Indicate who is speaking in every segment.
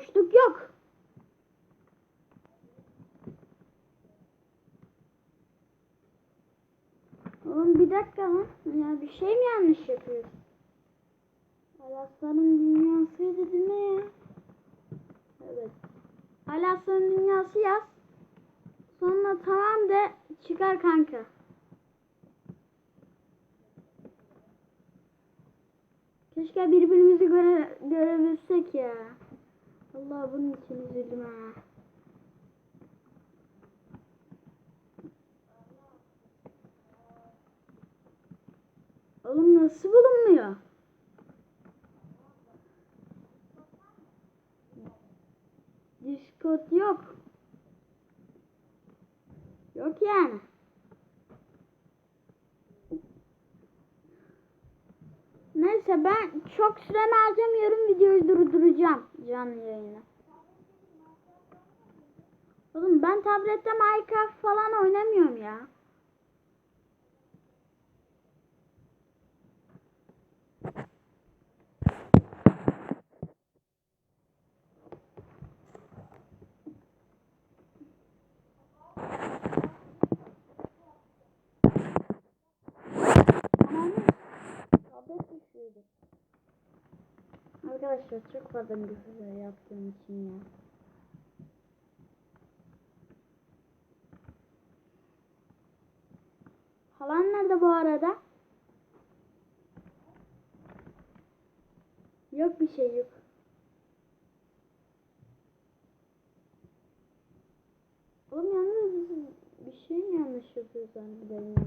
Speaker 1: Boşluk yok. Oğlum bir dakika lan. Ya bir şey mi yanlış yapıyoruz? Alasların dünyasıydı değil mi ya? Evet. Alasların dünyası yaz. Sonra tamam de çıkar kanka. Keşke birbirimizi göre, görebilsek ya. Allah bunun için üzüldüm ha. Oğlum nasıl bulunmuyor? Discord yok. Yok yani. Neyse ben çok süremi harcamıyorum videoyu durduracağım canlı yayını. Oğlum ben tablette Minecraft falan oynamıyorum ya. Arkadaşlar çok fazla küfür yaptığım için ya. Halan nerede bu arada? Yok bir şey yok. Oğlum yalnız bir şey mi yanlış yapıyoruz harbiden ya?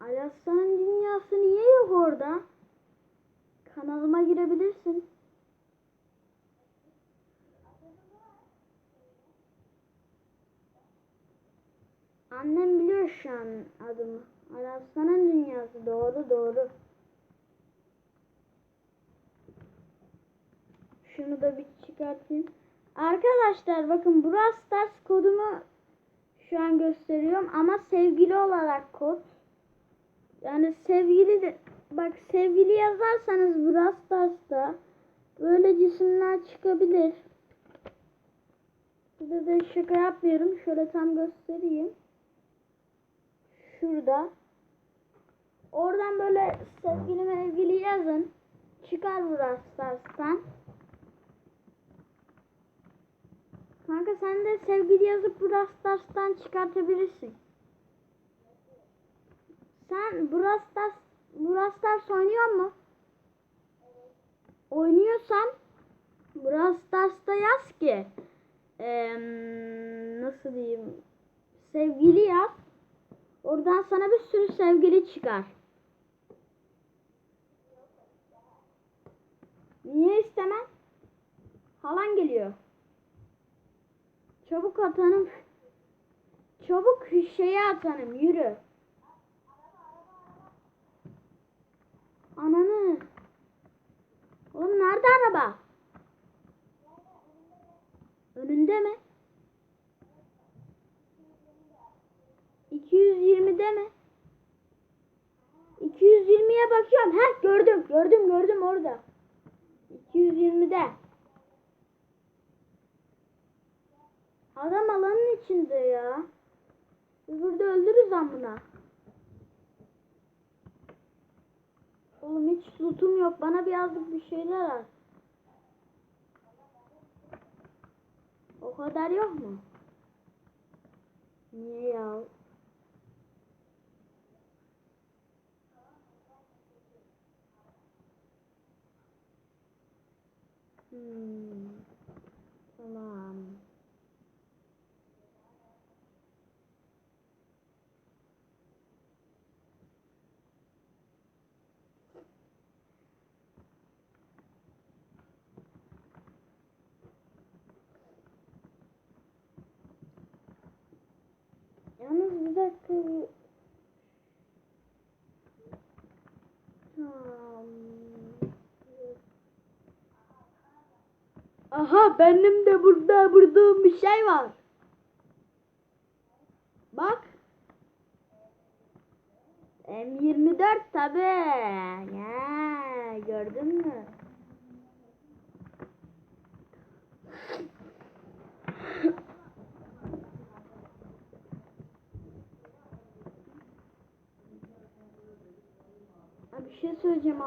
Speaker 1: Alaslan'ın dünyası niye yok orada? Kanalıma girebilirsin. Annem biliyor şu an adımı. Alaslan'ın dünyası doğru doğru. Şunu da bir çıkartayım. Arkadaşlar bakın Brawl Stars kodumu şu an gösteriyorum ama sevgili olarak kod. Yani sevgili de bak sevgili yazarsanız Brawl Stars'ta böyle cisimler çıkabilir. Burada da şaka yapmıyorum. Şöyle tam göstereyim. Şurada. Oradan böyle sevgili mevgili yazın. Çıkar Brawl Stars'tan. Kanka sen de sevgili yazıp Brawl Stars'tan çıkartabilirsin. Sen Brawl Stars, Brawl Stars oynuyor mu? Oynuyorsan Brawl yaz ki eee, nasıl diyeyim sevgili yaz. Oradan sana bir sürü sevgili çıkar. Niye istemem? Halan geliyor. Çabuk atanım. Çabuk şeye atanım yürü. Ananı. Oğlum nerede araba? Önünde mi? 220'de mi? 220'ye bakıyorum. Heh gördüm. Gördüm gördüm orada. 220'de. Adam alanın içinde ya. Biz burada öldürürüz buna. Oğlum hiç lootum yok. Bana birazcık bir şeyler at. O kadar yok mu? Niye ya? Hmm. Aha benim de burada vurduğum bir şey var. Bak. M24 tabi. Ya, gördün mü? bir şey söyleyeceğim.